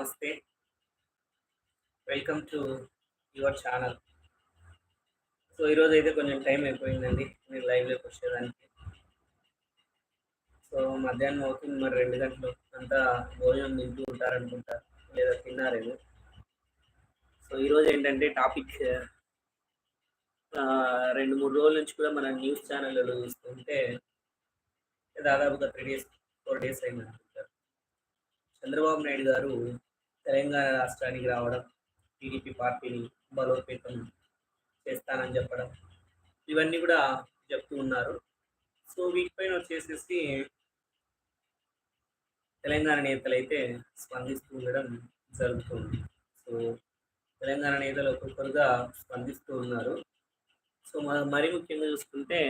నమస్తే. Welcome to your channel so ఈరోజు అయితే కొంచెం టైం అయిపోయిందండి. మీరు లైవ్లోకి వచ్చేదానికి. సో మధ్యాహ్నం అవుతుంది. మరి రెండు గంటలు అంతా భోజనం తింటూ ఉంటారనుకుంటా. లేదా తిన్నారేమో సో ఈరోజు ఏంటంటే టాపిక్ రెండు మూడు రోజుల నుంచి కూడా మన న్యూస్ ఛానళ్ళలో చూస్తుంటే దాదాపుగా త్రీ డేస్ ఫోర్ డేస్ అయింది అనుకుంటారు చంద్రబాబు నాయుడు గారు తెలంగాణ రాష్ట్రానికి రావడం టీడీపీ పార్టీని బలోపేతం చేస్తానని చెప్పడం ఇవన్నీ కూడా చెప్తూ ఉన్నారు. సో వీటిపైన వచ్చేసేసి తెలంగాణ నేతలు అయితే స్పందిస్తూ ఉండడం జరుగుతుంది. సో తెలంగాణ నేతలు ఒక్కొక్కరుగా స్పందిస్తూ ఉన్నారు. సో మరి ముఖ్యంగా చూసుకుంటే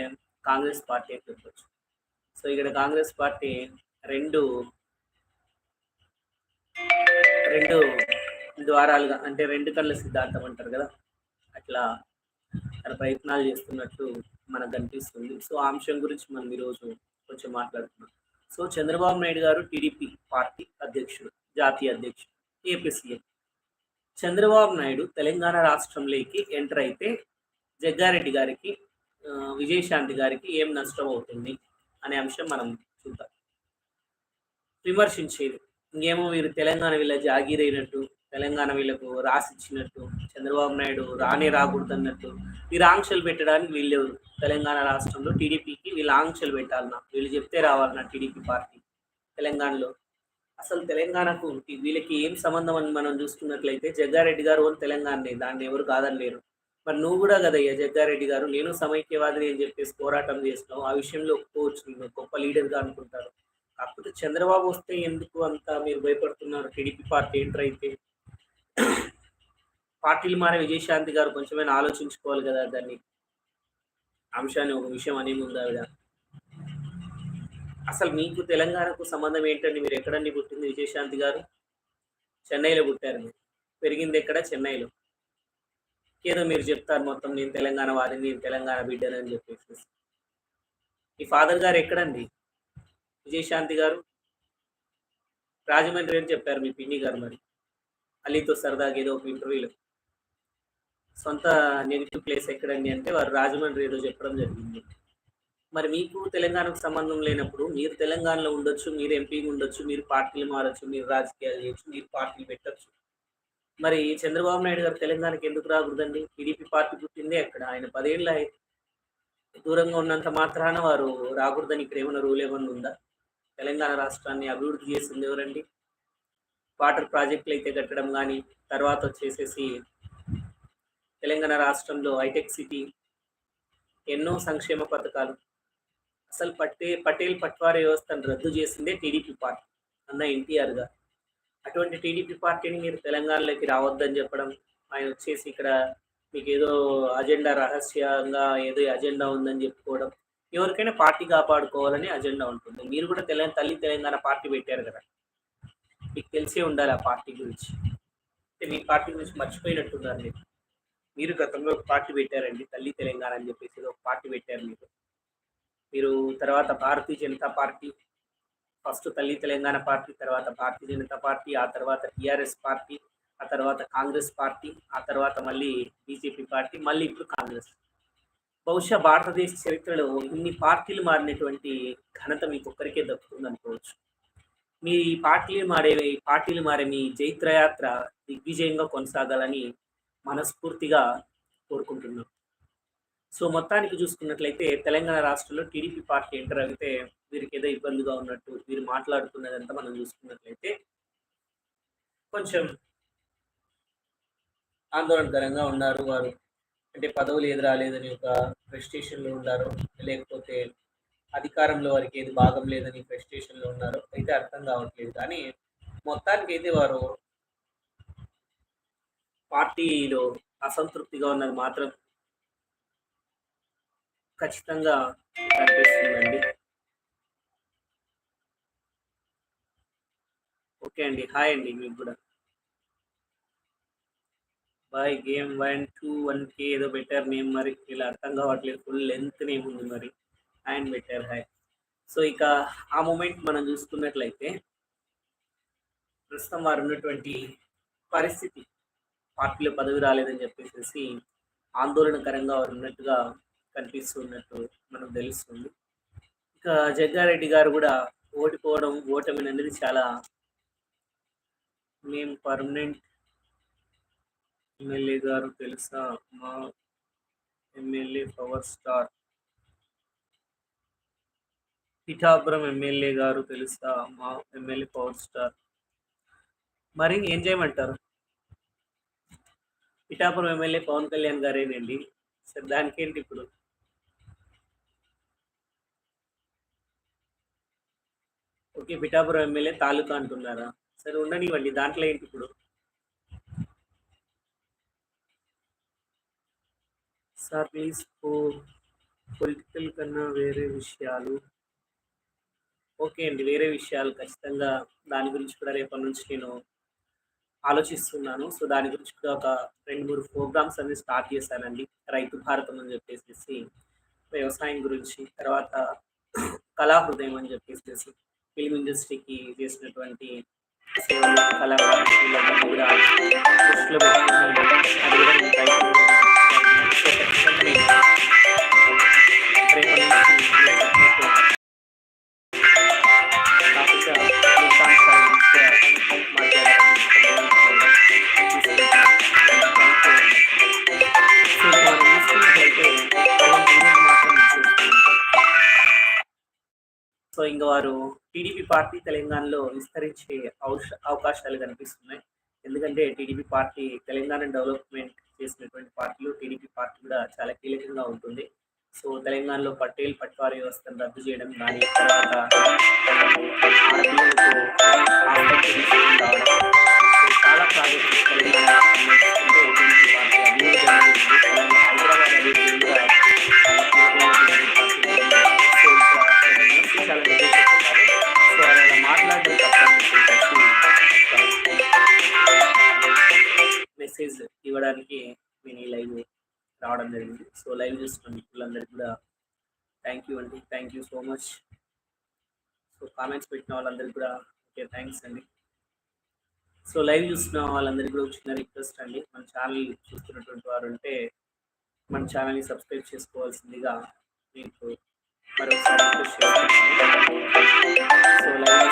కాంగ్రెస్ పార్టీ అని చెప్పొచ్చు. సో ఇక్కడ కాంగ్రెస్ పార్టీ రెండు రెండు ద్వారాలుగా అంటే రెండు కళ్ళ సిద్ధాంతం అంటారు కదా? అట్లా తన ప్రయత్నాలు చేస్తున్నట్టు మనకు కనిపిస్తుంది సో ఆ అంశం గురించి మనం ఈరోజు కొంచెం మాట్లాడుతున్నాం సో చంద్రబాబు నాయుడు గారు టీడీపీ పార్టీ అధ్యక్షుడు జాతీయ అధ్యక్షుడు ఏపీ సీఎం చంద్రబాబు నాయుడు తెలంగాణ రాష్ట్రంలోకి ఎంటర్ అయితే జగ్గారెడ్డి గారికి విజయశాంతి గారికి ఏం నష్టం అవుతుంది అనే అంశం మనం చూద్దాం. విమర్శించేది. ఇంకేమో వీరు తెలంగాణ వీళ్ళ జాగీరైనట్టు తెలంగాణ వీళ్ళకు రాసిచ్చినట్టు చంద్రబాబు నాయుడు రానే రాకూడదు అన్నట్టు వీరు ఆంక్షలు పెట్టడానికి వీళ్ళు తెలంగాణ రాష్ట్రంలో టీడీపీకి వీళ్ళు ఆంక్షలు పెట్టాలన్నా వీళ్ళు చెప్తే రావాలన్నా టీడీపీ పార్టీ తెలంగాణలో. అసలు తెలంగాణకు వీళ్ళకి ఏం సంబంధం అని మనం చూసుకున్నట్లయితే జగ్గారెడ్డి గారు ఓన్ తెలంగాణనే దాన్ని ఎవరు కాదనలేరు. మరి నువ్వు కూడా కదయ్యా జగ్గారెడ్డి గారు నేను సమైక్యవాదిని అని చెప్పేసి పోరాటం చేసినావు ఆ విషయంలో ఒప్పుకోవచ్చు గొప్ప లీడర్గా అనుకుంటారు కాకపోతే చంద్రబాబు వస్తే ఎందుకు అంత మీరు భయపడుతున్నారు? టీడీపీ పార్టీ ఎంటర్ అయితే పార్టీలు మారే విజయశాంతి గారు కొంచెమైనా ఆలోచించుకోవాలి కదా దాన్ని. అంశాన్ని ఒక విషయం అనేది ఉందా ఆవిడ. అసలు మీకు తెలంగాణకు సంబంధం ఏంటండి? మీరు ఎక్కడండి పుట్టింది విజయశాంతి గారు? చెన్నైలో పుట్టారు మీరు. పెరిగింది ఎక్కడ? చెన్నైలో. ఏదో మీరు చెప్తారు మొత్తం నేను తెలంగాణ వారిని నేను తెలంగాణ బిడ్డనని అని చెప్పేసి. మీ ఫాదర్ గారు ఎక్కడండి? విజయశాంతి గారు రాజమండ్రి అని చెప్పారు మీ పిన్ని గారు మరి. అలీతో సరదాగా ఏదో ఒక ఇంటర్వ్యూలో సొంత నెగిటివ్ ప్లేస్ ఎక్కడండి అంటే వారు రాజమండ్రి ఏదో చెప్పడం జరిగింది. మరి మీకు తెలంగాణకు సంబంధం లేనప్పుడు మీరు తెలంగాణలో ఉండొచ్చు మీరు ఎంపీగా ఉండొచ్చు మీరు పార్టీలు మారచ్చు మీరు రాజకీయాలు చేయొచ్చు మీరు పార్టీలు పెట్టచ్చు. మరి చంద్రబాబు నాయుడు గారు తెలంగాణకి ఎందుకు రాకూడదండి? టీడీపీ పార్టీ పుట్టిందే అక్కడ. ఆయన పదేళ్ళ దూరంగా ఉన్నంత మాత్రాన వారు రాకూడదని ఇక్కడ ఏమైనా రూల్ ఏమన్నా ఉందా? తెలంగాణ రాష్ట్రాన్ని అభివృద్ధి చేసింది ఎవరండి? వాటర్ ప్రాజెక్టులు అయితే కట్టడం కానీ తర్వాత వచ్చేసేసి తెలంగాణ రాష్ట్రంలో హైటెక్ సిటీ ఎన్నో సంక్షేమ పథకాలు. అసలు పట్టే పటేల్ పట్వార వ్యవస్థను రద్దు చేసిందే టీడీపీ పార్టీ అన్న ఎన్టీఆర్ గారు. అటువంటి టీడీపీ పార్టీని మీరు తెలంగాణలోకి రావద్దని చెప్పడం ఆయన వచ్చేసి ఇక్కడ మీకు ఏదో అజెండా రహస్యంగా ఏదో అజెండా ఉందని చెప్పుకోవడం ఎవరికైనా పార్టీ కాపాడుకోవాలని అజెండా ఉంటుంది. మీరు కూడా తెలంగాణ తల్లి తెలంగాణ పార్టీ పెట్టారు కదా. మీకు తెలిసే ఉండాలి ఆ పార్టీ గురించి. అంటే మీ పార్టీ గురించి మర్చిపోయినట్టున్నారు మీరు. మీరు గతంలో ఒక పార్టీ పెట్టారండి తల్లి తెలంగాణ అని చెప్పేసి ఒక పార్టీ పెట్టారు మీరు. మీరు తర్వాత భారతీయ జనతా పార్టీ ఫస్ట్ తల్లి తెలంగాణ పార్టీ తర్వాత భారతీయ జనతా పార్టీ ఆ తర్వాత టీఆర్ఎస్ పార్టీ ఆ తర్వాత కాంగ్రెస్ పార్టీ ఆ తర్వాత మళ్ళీ బీజేపీ పార్టీ మళ్ళీ ఇప్పుడు కాంగ్రెస్. బహుశా భారతదేశ చరిత్రలో ఇన్ని పార్టీలు మారినటువంటి ఘనత మీకు ఒక్కరికే దక్కుతుంది అనుకోవచ్చు. మీ ఈ పార్టీలు మారే ఈ పార్టీలు మారే మీ జైత్రయాత్ర దిగ్విజయంగా కొనసాగాలని మనస్ఫూర్తిగా కోరుకుంటున్నాం. సో మొత్తానికి చూసుకున్నట్లయితే తెలంగాణ రాష్ట్రంలో టీడీపీ పార్టీ ఎంటర్ అయితే వీరికి ఏదో ఇబ్బందిగా ఉన్నట్టు వీరు మాట్లాడుతున్నదంతా మనం చూసుకున్నట్లయితే కొంచెం ఆందోళనకరంగా ఉన్నారు వారు. అంటే పదవులు ఏది రాలేదని ఒక ఫ్రస్ట్రేషన్లో ఉన్నారు. లేకపోతే అధికారంలో వారికి ఏది భాగం లేదని ఫ్రస్ట్రేషన్లో ఉన్నారు. అయితే అర్థం కావట్లేదు. కానీ మొత్తానికి అయితే వారు పార్టీలో అసంతృప్తిగా ఉన్నది మాత్రం ఖచ్చితంగా కనిపిస్తుందండి. ఓకే అండి. హాయ్ అండి. మీకు కూడా. Boy game one two one కే ఏదో పెట్టారు నేమ్ మరి ఇలా అర్థం కావట్లేదు. ఫుల్ లెంత్ నేమ్ ఉంది మరి. అండ్ పెట్టారు హాయ్ సో ఇక ఆ మూమెంట్ మనం చూసుకున్నట్లయితే ప్రస్తుతం వారు ఉన్నటువంటి పరిస్థితి. పార్టీలో పదవి రాలేదని చెప్పేసి ఆందోళనకరంగా వారు ఉన్నట్టుగా కనిపిస్తున్నట్టు మనకు తెలుస్తుంది. ఇక జగ్గారెడ్డి గారు కూడా ఓడిపోవడం ఓటమి అనేది చాలా మేము పర్మనెంట్ ఎమ్మెల్యే గారు తెలుసా? మా MLA power star. Pithapuram MLA గారు తెలుసా? మా ఎమ్మెల్యే పవర్ స్టార్. మరి ఏం చేయమంటారు? పిఠాపురం ఎమ్మెల్యే పవన్ కళ్యాణ్ గారేనండి. సరే దానికేంటి ఇప్పుడు? ఓకే పిఠాపురం ఎమ్మెల్యే తాలూకా అంటున్నారా? సరే ఉండనివ్వండి దాంట్లో ఏంటి ఇప్పుడు? సార్ ప్లీజ్ పొలిటికల్ కన్నా వేరే విషయాలు. ఓకే అండి వేరే విషయాలు ఖచ్చితంగా దాని గురించి కూడా రేపటి నుంచి నేను ఆలోచిస్తున్నాను. సో దాని గురించి కూడా ఒక రెండు మూడు ప్రోగ్రామ్స్ అనేది స్టార్ట్ చేశానండి. రైతు భారతం అని చెప్పేసి వ్యవసాయం గురించి తర్వాత కళా హృదయం అని చెప్పేసి ఫిల్మ్ ఇండస్ట్రీకి చేసినటువంటి సేవలు కళాకారులు ఇంకా వారు టీడీపీ పార్టీ తెలంగాణలో విస్తరించే అవకాశాలు కనిపిస్తున్నాయి. ఎందుకంటే టీడీపీ పార్టీ తెలంగాణ డెవలప్మెంట్ చేసినటువంటి పార్టీలు టీడీపీ పార్టీ కూడా చాలా కీలకంగా ఉంటుంది. సో తెలంగాణలో పటేల్ పట్వారీ వ్యవస్థను రద్దు చేయడం కానీ తర్వాత చాలా ప్రాజెక్టులు మెసేజ్ ఇవ్వడానికి నేను ఈ లైవ్ రావడం జరిగింది. సో లైవ్ చూస్తున్న మిత్రులందరికీ కూడా థ్యాంక్ యూ అండి. Thank you so much so comments పెట్టిన వాళ్ళందరికీ కూడా ఓకే థ్యాంక్స్ అండి. సో లైవ్ చూస్తున్న వాళ్ళందరికీ కూడా చిన్న రిక్వెస్ట్ అండి. మన ఛానల్ చూస్తున్నటువంటి వారు ఉంటే మన ఛానల్ని సబ్స్క్రైబ్ చేసుకోవాల్సిందిగా మీకు మరొకసారి రిక్వెస్ట్ చేస్తున్నాను. So live